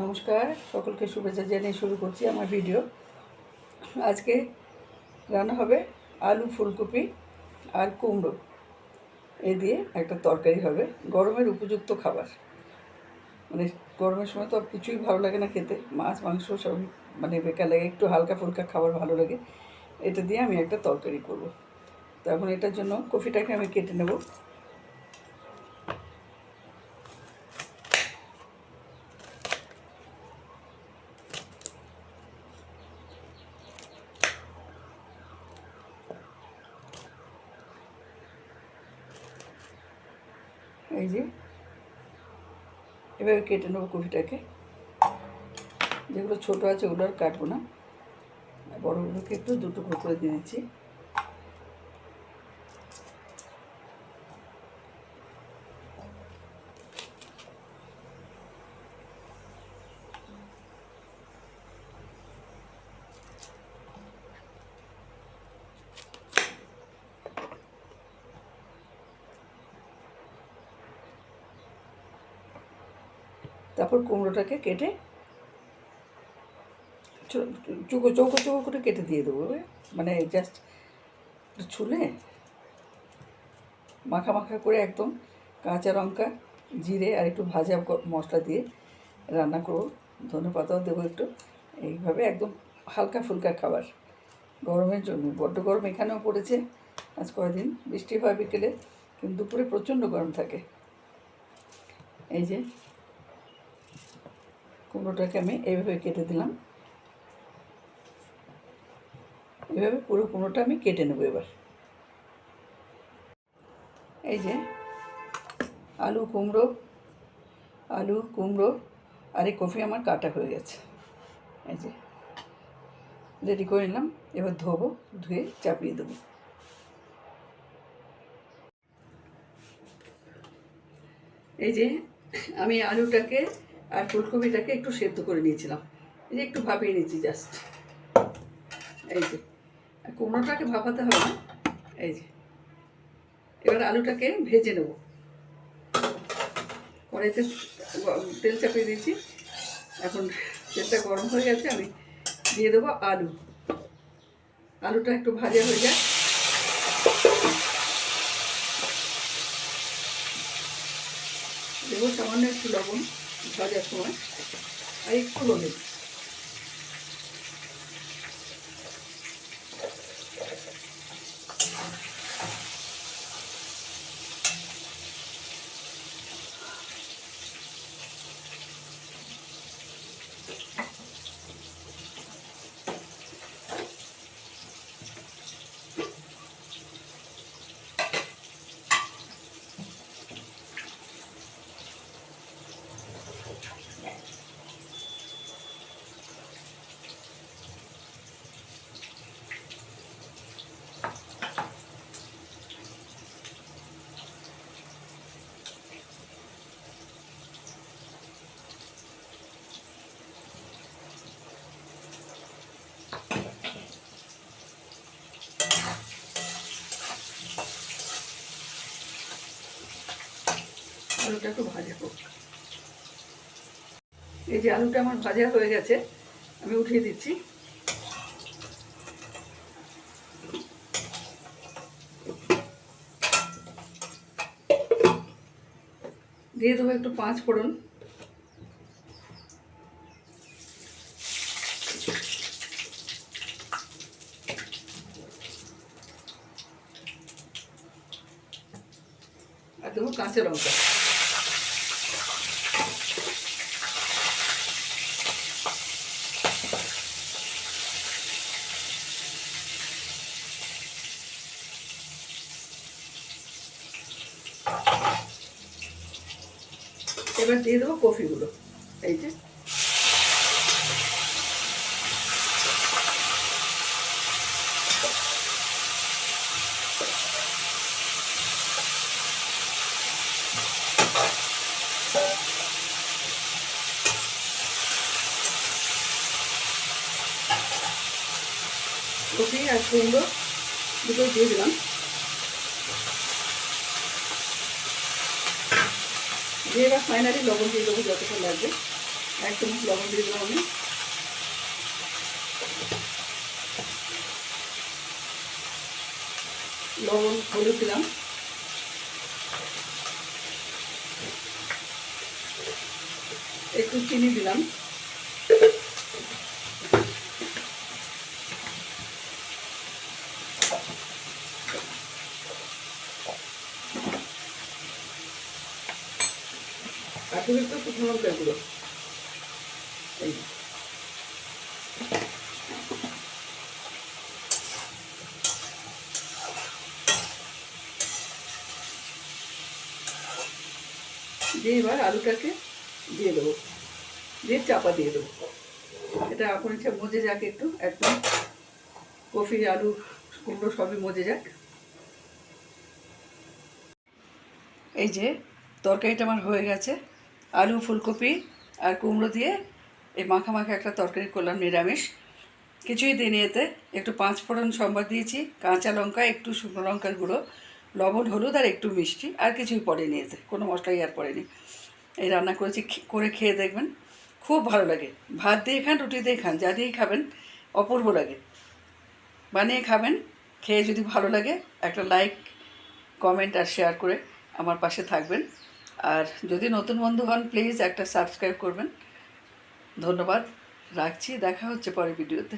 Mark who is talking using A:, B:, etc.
A: নমস্কার, সকলকে শুভেচ্ছা জানিয়ে শুরু করছি আমার ভিডিও। আজকে রান্না হবে আলু ফুলকপি আর কুমড়ো। এ দিয়ে একটা তরকারি হবে, গরমের উপযুক্ত খাবার। মানে গরমের সময় তো কিছুই ভালো লাগে না খেতে, মাছ, মাংস সব মানে বেকার লাগে, একটু হালকা ফুলকা খাবার ভালো লাগে। এটা দিয়ে আমি একটা তরকারি করব। তো এখন এটার জন্য কফিটাকে আমি কেটে নেব। এই যে। এভাবে কেটে নেব কপিটাকে যেগুলো ছোটো আছে ওগুলো আর কাটবো না। বড়োগুলোকে একটু দুটো করে দিয়ে দিচ্ছি তারপর কুমড়োটাকে কেটে চৌকো চৌকো চৌকো করে কেটে দিয়ে দেবো মানে জাস্ট ছুলে মাখা মাখা করে একদম কাঁচা লঙ্কা, জিরে আর একটু ভাজা মশলা দিয়ে রান্না করব। ধনে পাতাও দেবো একটু। এইভাবে একদম হালকা ফুলকা খাবার গরমের জন্য। বড্ড গরম এখানেও পড়েছে আজ কয়েকদিন বৃষ্টি হয় বিকেলে, কিন্তু দুপুরে প্রচণ্ড গরম থাকে। এই যে কুমড়োটাকে আমি এইভাবে কেটে দিলাম। এভাবে পুরো কুমড়োটা আমি কেটে নেব এবার। এই যে আলু কুমড়ো আলু কুমড়ো, আর এই কফি আমার কাটা হয়ে গেছে। এই যে রেডি করে নিলাম, এবার ধোবো, ধুয়ে চাপিয়ে দেবো। এই যে আমি আলুটাকে আর ফুলকপিটাকে একটু সেদ্ধ করে নিয়েছিলাম। এই যে একটু ভাপিয়ে নিয়েছি জাস্ট এই যে, আর কুমড়োটাকে ভাপাতে হবে না। এই যে, এবার আলুটাকে ভেজে নেব। কড়াইতে তেল চাপিয়ে দিয়েছি। এখন তেলটা গরম হয়ে গেছে, আমি দিয়ে দেবো আলু। আলুটা একটু ভাজা হয়ে যায় দেবো সামান্য একটু লবণ। ভাজার সময় আর একটু হলুদ। আলুটা একটু ভাজা হোক। এই যে আলুটা আমার ভাজা হয়ে গেছে, আমি উঠিয়ে দিচ্ছি। দিয়ে দেবো একটু পাঁচ ফোড়ন। আর দেবো কাঁচা লঙ্কা। এবার দিয়ে দেবো কফিগুলো। এই যে। কফি আর কুমড়ো দুটো দিয়ে দিলাম। দিয়ে এবার ফাইনালি লবণ দিয়ে দেবো যতটা লাগবে। এক চামচ লবণ দিয়ে দেবো আমি। লবণ, হলুদ দিলাম। একটু চিনি দিলাম। এখন একটু শুকনো লঙ্কার গুঁড়ো। এই। দিয়ে এবার আলুটাকে দিয়ে দেবো। দিয়ে চাপা দিয়ে দেবো। এটা এখন ইচ্ছা মজে যাক একটু, একদম। কফি, আলু, কুমড়ো সবই মজে যাক। এই যে, তরকারিটা আমার হয়ে গেছে। আলু, ফুলকপি আর কুমড়ো দিয়ে এই মাখা মাখা একটা তরকারি করলাম, নিরামিষ। কিছুই দিন এতে। একটু পাঁচ ফোড়ন সম্বার দিয়েছি, কাঁচা লঙ্কা, একটু শুকনো লঙ্কার গুঁড়ো, লবণ, হলুদ আর একটু মিষ্টি। আর কিছুই পড়েনি এতে, কোনো মশলাই আর পড়েনি। এই রান্না করেছি করে খেয়ে দেখবেন। খুব ভালো লাগে। ভাত দিয়ে খান, রুটি দিয়ে খান, যা দিয়েই খাবেন, অপূর্ব লাগে। বানিয়ে খাবেন, খেয়ে যদি ভালো লাগে, একটা লাইক, কমেন্ট আর শেয়ার করে আমার পাশে থাকবেন। আর যদি নতুন বন্ধু হন প্লিজ একটা সাবস্ক্রাইব করবেন। ধন্যবাদ। রাখছি। দেখা হচ্ছে পরের ভিডিওতে